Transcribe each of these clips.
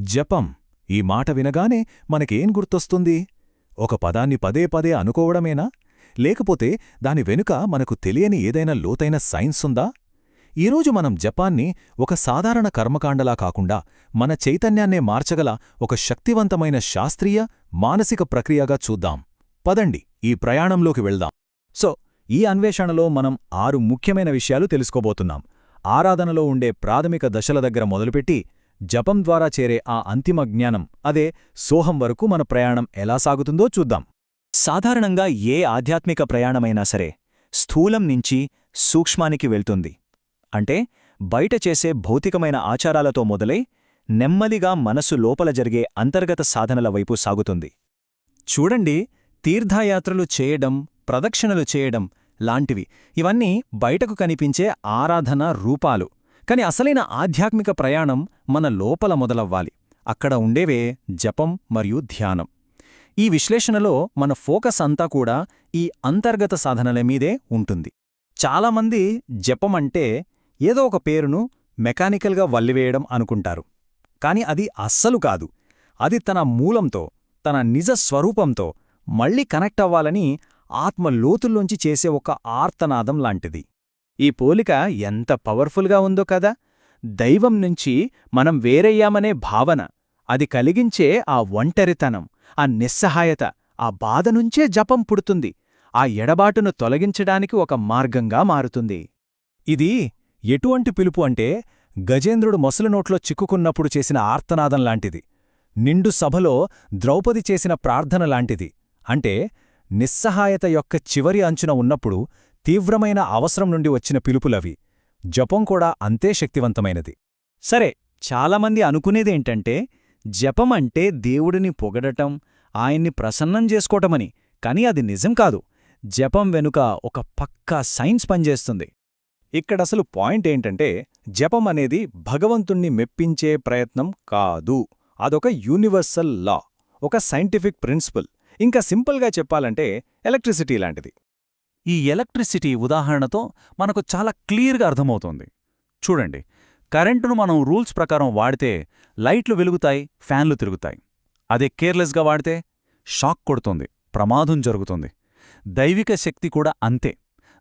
జపం. ఈ మాట వినగానే మనకేం గుర్తొస్తుంది? ఒక పదాన్ని పదే పదే అనుకోవడమేనా? లేకపోతే దాని వెనుక మనకు తెలియని ఏదైనా లోతైన సైన్స్ ఉందా? ఈరోజు మనం జపాన్ని ఒక సాధారణ కర్మకాండలా కాకుండా మన చైతన్యాన్నే మార్చగల ఒక శక్తివంతమైన శాస్త్రీయ మానసిక ప్రక్రియగా చూద్దాం. పదండి ఈ ప్రయాణంలోకి వెళ్దాం. సో ఈ అన్వేషణలో మనం ఆరు ముఖ్యమైన విషయాలు తెలుసుకోబోతున్నాం. ఆరాధనలో ఉండే ప్రాథమిక దశల దగ్గర మొదలుపెట్టి జపం ద్వారా చేరే ఆ అంతిమ జ్ఞానం అదే సోహం వరకు మన ప్రయాణం ఎలా సాగుతుందో చూద్దాం. సాధారణంగా ఏ ఆధ్యాత్మిక ప్రయాణమైనా సరే స్థూలం నుంచి సూక్ష్మానికి వెళ్తుంది. అంటే బయట చేసే భౌతికమైన ఆచారాలతో మొదలై నెమ్మదిగా మనసు లోపల జరిగే అంతర్గత సాధనల వైపు సాగుతుంది. చూడండి తీర్థయాత్రలు చేయడం ప్రదక్షిణలు చేయడం లాంటివి. ఇవన్నీ బయటకు కనిపించే ఆరాధన రూపాలు. కాని అసలైన ఆధ్యాత్మిక ప్రయాణం మన లోపల మొదలవ్వాలి. అక్కడ ఉండేవే జపం మరియు ధ్యానం. ఈ విశ్లేషణలో మన ఫోకస్ అంతా కూడా ఈ అంతర్గత సాధనల మీదే ఉంటుంది. చాలామంది జపం అంటే ఏదో ఒక పేరును మెకానికల్గా వల్లివేయడం అనుకుంటారు. కాని అది అస్సలు కాదు. అది తన మూలంతో తన నిజ స్వరూపంతో మళ్ళీ కనెక్ట్ అవ్వాలని ఆత్మ లోతుల్లోంచి చేసే ఒక ఆర్తనాదం లాంటిది. ఈ పోలిక ఎంత పవర్ఫుల్గా ఉందో కదా! దైవం నుంచి మనం వేరయ్యామనే భావన అది కలిగించే ఆ ఒంటరితనం ఆ నిస్సహాయత ఆ బాధ నుంచే జపం పుడుతుంది ఆ ఎడబాటును తొలగించడానికి ఒక మార్గంగా మారుతుంది. ఇది ఎటువంటి పిలుపు అంటే గజేంద్రుడు మొసలినోట్లో చిక్కుకున్నప్పుడు చేసిన ఆర్తనాదం లాంటిది నిండు సభలో ద్రౌపది చేసిన ప్రార్థన లాంటిది అంటే నిస్సహాయత యొక్క చివరి అంచున ఉన్నప్పుడు తీవ్రమైన అవసరం నుండి వచ్చిన పిలుపులవి. జపం కూడా అంతే శక్తివంతమైనది. సరే చాలామంది అనుకునేదేంటంటే జపం అంటే దేవుడిని పొగడటం ఆయన్ని ప్రసన్నం చేసుకోవటమని కాని అది నిజం కాదు. జపం వెనుక ఒక పక్కా సైన్స్ పనిచేస్తుంది. ఇక్కడసలు పాయింట్ ఏంటంటే జపం అనేది భగవంతుణ్ణి మెప్పించే ప్రయత్నం కాదు. అదొక యూనివర్సల్ లా ఒక సైంటిఫిక్ ప్రిన్సిపల్. ఇంకా సింపుల్గా చెప్పాలంటే ఎలక్ట్రిసిటీ లాంటిది. ఈ ఎలక్ట్రిసిటీ ఉదాహరణతో మనకు చాలా క్లియర్గా అర్థమవుతోంది. చూడండి కరెంటును మనం రూల్స్ ప్రకారం వాడితే లైట్లు వెలుగుతాయి ఫ్యాన్లు తిరుగుతాయి. అదే కేర్లెస్గా వాడితే షాక్ కొడుతుంది ప్రమాదం జరుగుతుంది. దైవిక శక్తి కూడా అంతే.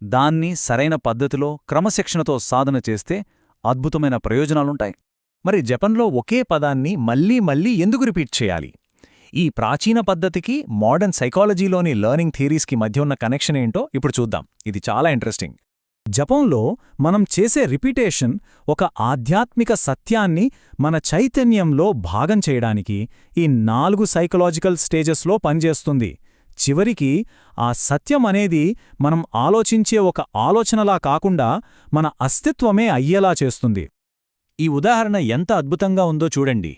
దాన్ని సరైన పద్ధతిలో క్రమశిక్షణతో సాధన చేస్తే అద్భుతమైన ప్రయోజనాలుంటాయి. మరి జపన్లో ఒకే పదాన్ని మళ్ళీ మళ్ళీ ఎందుకు రిపీట్ చేయాలి? ఈ ప్రాచీన పద్ధతికి మోడర్న్ సైకాలజీలోని లెర్నింగ్ థియరీస్కి మధ్య ఉన్న కనెక్షన్ ఏంటో ఇప్పుడు చూద్దాం. ఇది చాలా ఇంట్రెస్టింగ్. జపంలో మనం చేసే రిపిటేషన్ ఒక ఆధ్యాత్మిక సత్యాన్ని మన చైతన్యంలో భాగం చేయడానికి ఈ నాలుగు సైకలాజికల్ స్టేజెస్లో పనిచేస్తుంది. చివరికి ఆ సత్యం అనేది మనం ఆలోచించే ఒక ఆలోచనలా కాకుండా మన అస్తిత్వమే అయ్యేలా చేస్తుంది. ఈ ఉదాహరణ ఎంత అద్భుతంగా ఉందో చూడండి.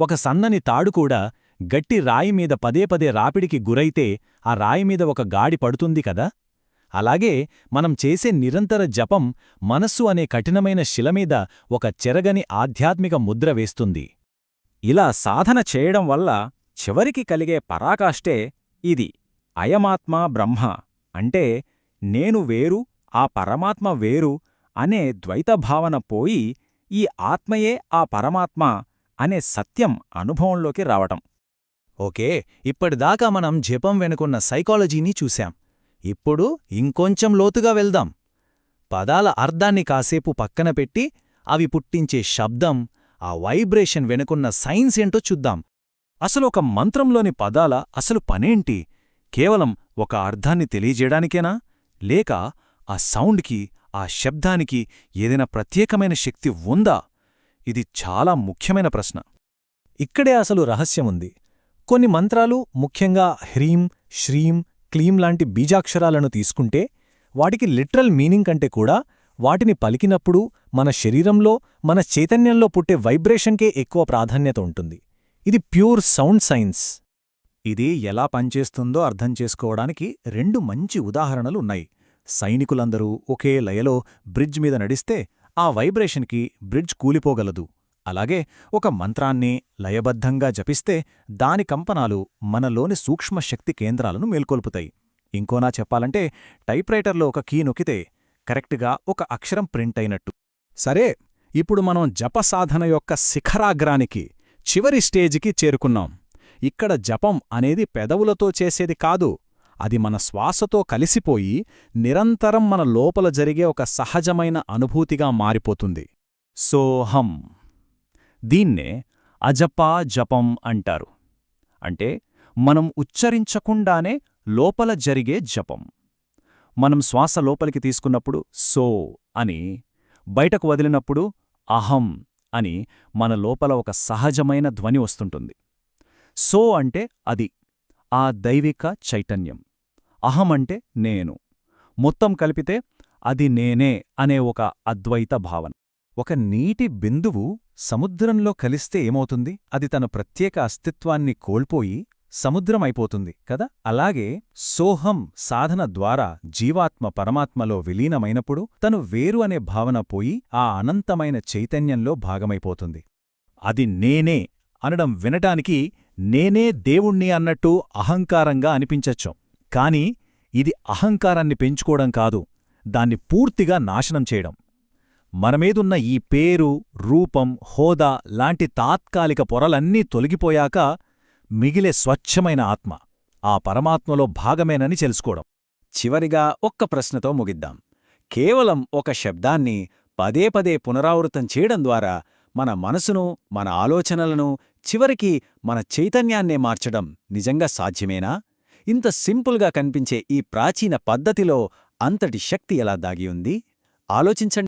ఒక సన్నని తాడు కూడా గట్టి రాయిమీద పదే పదే రాపిడికి గురైతే ఆ రాయిమీద ఒక గాడి పడుతుంది కదా? అలాగే మనం చేసే నిరంతర జపం మనస్సు అనే కఠినమైన శిలమీద ఒక చెరగని ఆధ్యాత్మిక ముద్ర వేస్తుంది. ఇలా సాధన చేయడం వల్ల చివరికి కలిగే పరాకాష్టే ఇది. అయమాత్మ బ్రహ్మ అంటే నేను వేరు ఆ పరమాత్మ వేరు అనే ద్వైతభావన పోయి ఈ ఆత్మయే ఆ పరమాత్మ అనే సత్యం అనుభవంలోకి రావటం. ఓకే ఇప్పటిదాకా మనం జపం వెనుకున్న సైకాలజీని చూశాం. ఇప్పుడు ఇంకొంచెం లోతుగా వెళ్దాం. పదాల అర్థాన్ని కాసేపు పక్కన పెట్టి అవి పుట్టించే శబ్దం ఆ వైబ్రేషన్ వెనుకున్న సైన్స్ ఏంటో చూద్దాం. అసలు ఒక మంత్రంలోని పదాల అసలు పనేంటి? కేవలం ఒక అర్థాన్ని తెలియజేయడానికేనా? లేక ఆ సౌండ్కి ఆ శబ్దానికి ఏదైనా ప్రత్యేకమైన శక్తి ఉందా? ఇది చాలా ముఖ్యమైన ప్రశ్న. ఇక్కడే అసలు రహస్యముంది కొన్ని మంత్రాలు ముఖ్యంగా హ్రీం శ్రీం క్లీం లాంటి బీజాక్షరాలను తీసుకుంటే వాటికి లిటరల్ మీనింగ్ కంటే కూడా వాటిని పలికినప్పుడు మన శరీరంలో మన చైతన్యంలో పుట్టే వైబ్రేషన్కే ఎక్కువ ప్రాధాన్యత ఉంటుంది. ఇది ప్యూర్ సౌండ్ సైన్స్. ఇది ఎలా పనిచేస్తుందో అర్థం చేసుకోవడానికి రెండు మంచి ఉదాహరణలు ఉన్నాయి. సైనికులందరూ ఒకే లయలో బ్రిడ్జ్ మీద నడిస్తే ఆ వైబ్రేషన్కి బ్రిడ్జ్ కూలిపోగలదు. అలాగే ఒక మంత్రాన్ని లయబద్ధంగా జపిస్తే దాని కంపనాలు మనలోని సూక్ష్మశక్తి కేంద్రాలను మేల్కొల్పుతాయి. ఇంకోనా చెప్పాలంటే టైప్రైటర్లో ఒక కీ నొక్కితే కరెక్ట్గా ఒక అక్షరం ప్రింట్ అయినట్టు. సరే ఇప్పుడు మనం జపసాధన యొక్క శిఖరాగ్రానికి చివరి స్టేజికి చేరుకున్నాం. ఇక్కడ జపం అనేది పెదవులతో చేసేది కాదు అది మన శ్వాసతో కలిసిపోయి నిరంతరం మన లోపల జరిగే ఒక సహజమైన అనుభూతిగా మారిపోతుంది. సోహం దీన్నే అజపా జపం అంటారు. అంటే మనం ఉచ్చరించకుండానే లోపల జరిగే జపం. మనం శ్వాస లోపలికి తీసుకున్నప్పుడు సో అని బయటకు వదిలినప్పుడు అహం అని మన లోపల ఒక సహజమైన ధ్వని వస్తుంటుంది. సో అంటే అది ఆ దైవిక చైతన్యం. అహం అంటే నేను. మొత్తం కలిపితే అది నేనే అనే ఒక అద్వైత భావన. ఒక నీటి బిందువు సముద్రంలో కలిస్తే ఏమవుతుంది? అది తన ప్రత్యేక అస్తిత్వాన్ని కోల్పోయి సముద్రమైపోతుంది కదా? అలాగే సోహం సాధన ద్వారా జీవాత్మ పరమాత్మలో విలీనమైనప్పుడు తను వేరు అనే భావన పోయి ఆ అనంతమైన చైతన్యంలో భాగమైపోతుంది. అది నేనే అనడం వినటానికి నేనే దేవుణ్ణి అన్నట్టు అహంకారంగా అనిపించచ్చు. కాని ఇది అహంకారాన్ని పెంచుకోవడం కాదు దాన్ని పూర్తిగా నాశనం చేయడం. మనమీదున్న ఈ పేరు రూపం హోదా లాంటి తాత్కాలిక పొరలన్నీ తొలగిపోయాక మిగిలే స్వచ్ఛమైన ఆత్మ ఆ పరమాత్మలో భాగమేనని తెలుసుకోవడం. చివరిగా ఒక్క ప్రశ్నతో ముగిద్దాం. కేవలం ఒక శబ్దాన్ని పదే పదే పునరావృతం చేయడం ద్వారా మన మనసును మన ఆలోచనలను చివరికి మన చైతన్యాన్నే మార్చడం నిజంగా సాధ్యమేనా? ఇంత సింపుల్గా కనిపించే ఈ ప్రాచీన పద్ధతిలో అంతటి శక్తి ఎలా దాగి ఉంది? ఆలోచించండి.